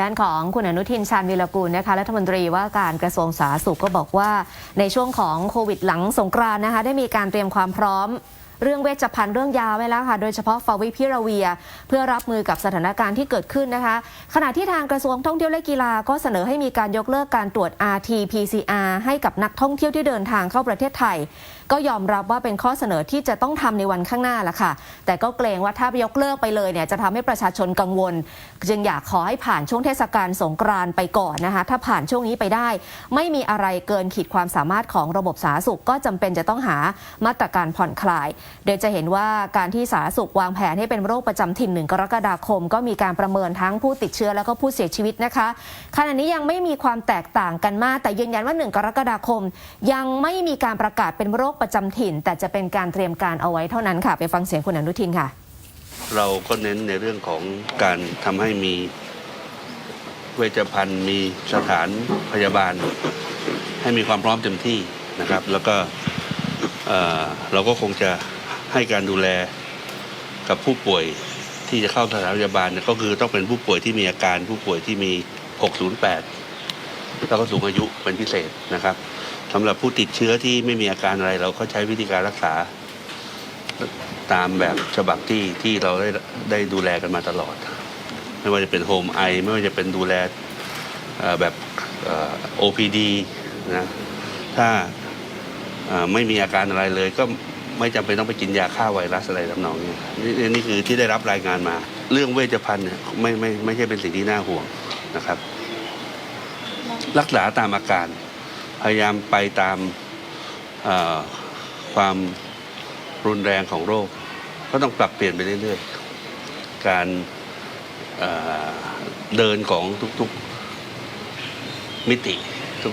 ด้านของคุณอนุทินชาญวิรกูลนะคะรัฐมนตรีว่าการกระทรวงสาธารณสุขก็บอกว่า ในช่วงของโควิดหลังสงกรานต์นะคะได้มีการเตรียมความพร้อม เรื่องเวชภัณฑ์เรื่องยาไว้แล้วค่ะ โดยเฉพาะฟาวิพิราเวีย เพื่อรับมือกับสถานการณ์ที่เกิดขึ้นนะคะ ขณะที่ทางกระทรวงท่องเที่ยวและกีฬาก็เสนอให้มีการยกเลิกการตรวจ RT-PCR ให้กับนักท่องเที่ยวที่เดินทางเข้าประเทศไทย ก็ยอมรับว่าเป็นข้อเสนอที่จะต้องทำในวันข้างหน้าละค่ะ แต่ก็เกรงว่าถ้ายกเลิกไปเลยเนี่ยจะทำให้ประชาชนกังวล จึงอยากขอให้ผ่านช่วงเทศกาลสงกรานต์ไปก่อนนะคะ ถ้าผ่านช่วงนี้ไปได้ ไม่มีอะไรเกินขีดความสามารถของระบบสาธารณสุขก็จำเป็นจะต้องหามาตรการผ่อนคลายโดยจะเห็นว่าการที่สาธารณสุขวางแผนให้เป็นโรคประจำถิ่นหนึ่งกรกฎาคม ก็มีการประเมินทั้งผู้ติดเชื้อแล้วก็ผู้เสียชีวิตนะคะขณะนี้ยังไม่มีความแตกต่างกันมาก แต่ยืนยันว่า 1 กรกฎาคม ยังไม่มีการประกาศเป็นโรคประจำถิ่น แต่จะเป็นการเตรียมการเอาไว้เท่านั้นค่ะ ไปฟังเสียงคุณอนุทินค่ะ เราก็เน้นในเรื่องของการทำให้มีเวชภัณฑ์มีสถานพยาบาล ให้มีความพร้อมเต็มที่นะครับ แล้วก็เเราก็คงจะ ให้การดูแลกับผู้ป่วยที่จะเข้าสถานพยาบาลเนี่ยก็คือต้องเป็นผู้ป่วยที่มีอาการผู้ป่วยที่มี 608 แล้วก็สูงอายุเป็นพิเศษนะครับสำหรับผู้ติดเชื้อที่ไม่มีอาการอะไร เราก็ใช้วิธีการรักษาตามแบบฉบับที่ที่เราได้ได้ดูแลกันมาตลอด ไม่ว่าจะเป็นโฮมไอไม่ว่าจะเป็นดูแลแบบอ่อ OPD นะถ้าไม่มีอาการอะไรเลยก็ ไม่จำเป็นต้องไปกินยาฆ่าไวรัสอะไรทำนองนี้นี่นี่คือที่ได้รับรายงานมา เรื่องเวชภัณฑ์เนี่ยไม่ไม่ไม่ใช่เป็นสิ่งที่น่าห่วงนะครับ รักษาตามอาการ พยายามไปตามความรุนแรงของโรค ก็ต้องปรับเปลี่ยนไปเรื่อยๆ การเดินของทุกๆมิติ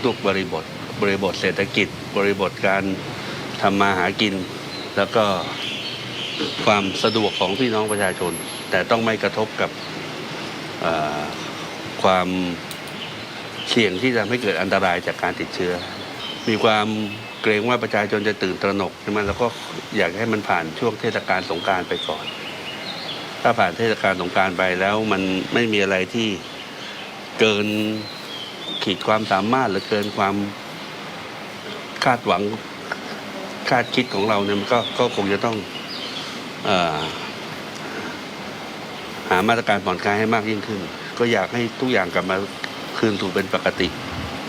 ทุกๆบริบท บริบทเศรษฐกิจ บริบทการทำมาหากิน แล้วก็ความสะดวกของพี่น้องประชาชน แต่ต้องไม่กระทบกับความเสี่ยงที่จะทำให้เกิดอันตรายจากการติดเชื้อ มีความเกรงว่าประชาชนจะตื่นตระหนกใช่ไหมแล้วก็อยากให้มันผ่านช่วงเทศกาลสงการไปก่อน ถ้าผ่านเทศกาลสงการไปแล้วมันไม่มีอะไรที่เกินขีดความสามารถหรือเกินความคาดหวัง คาดคิดของเราเนี่ยมันก็ก็คงจะต้องเออหามาตรการผ่อนคลายให้มากยิ่งขึ้น ก็อยากให้ทุกอย่างกลับมาคืนสู่เป็นปกติ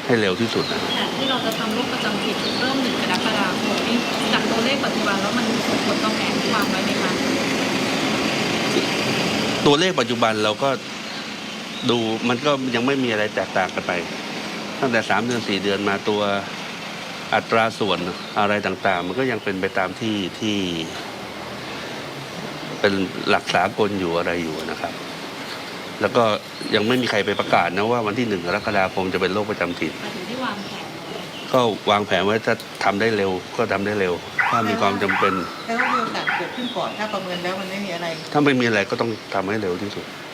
ให้เร็วที่สุดนะแต่ที่เราจะทำโรคประจำถิ่นเริ่มหนึ่งกรกฎาคมนี่จากตัวเลขปัจจุบันแล้วมันส่งผลต่อแผนที่วางไว้ไหมคะตัวเลขปัจจุบันเราก็ดูมันก็ยังไม่มีอะไรแตกต่างกันไป ตั้งแต่สามเดือนสี่เดือนมาตัว อัตราส่วนอะไรต่างๆ มันก็ยังเป็นไปตามที่ที่เป็นหลักสากลอยู่อะไรอยู่นะครับ แล้วก็ยังไม่มีใครไปประกาศนะว่าวันที่หนึ่งกรกฎาคมจะเป็นโรคประจำถิ่นหมายถึงที่วางแผนก็วางแผนไว้ถ้าทำได้เร็วก็ทำได้เร็ว ถ้ามีความจำเป็นแล้วามีโอกาสเกิดขึ้นก่อนถ้าประเมินแล้วมันไม่มีอะไร ถ้าไม่มีอะไรก็ต้องทำให้เร็วที่สุดค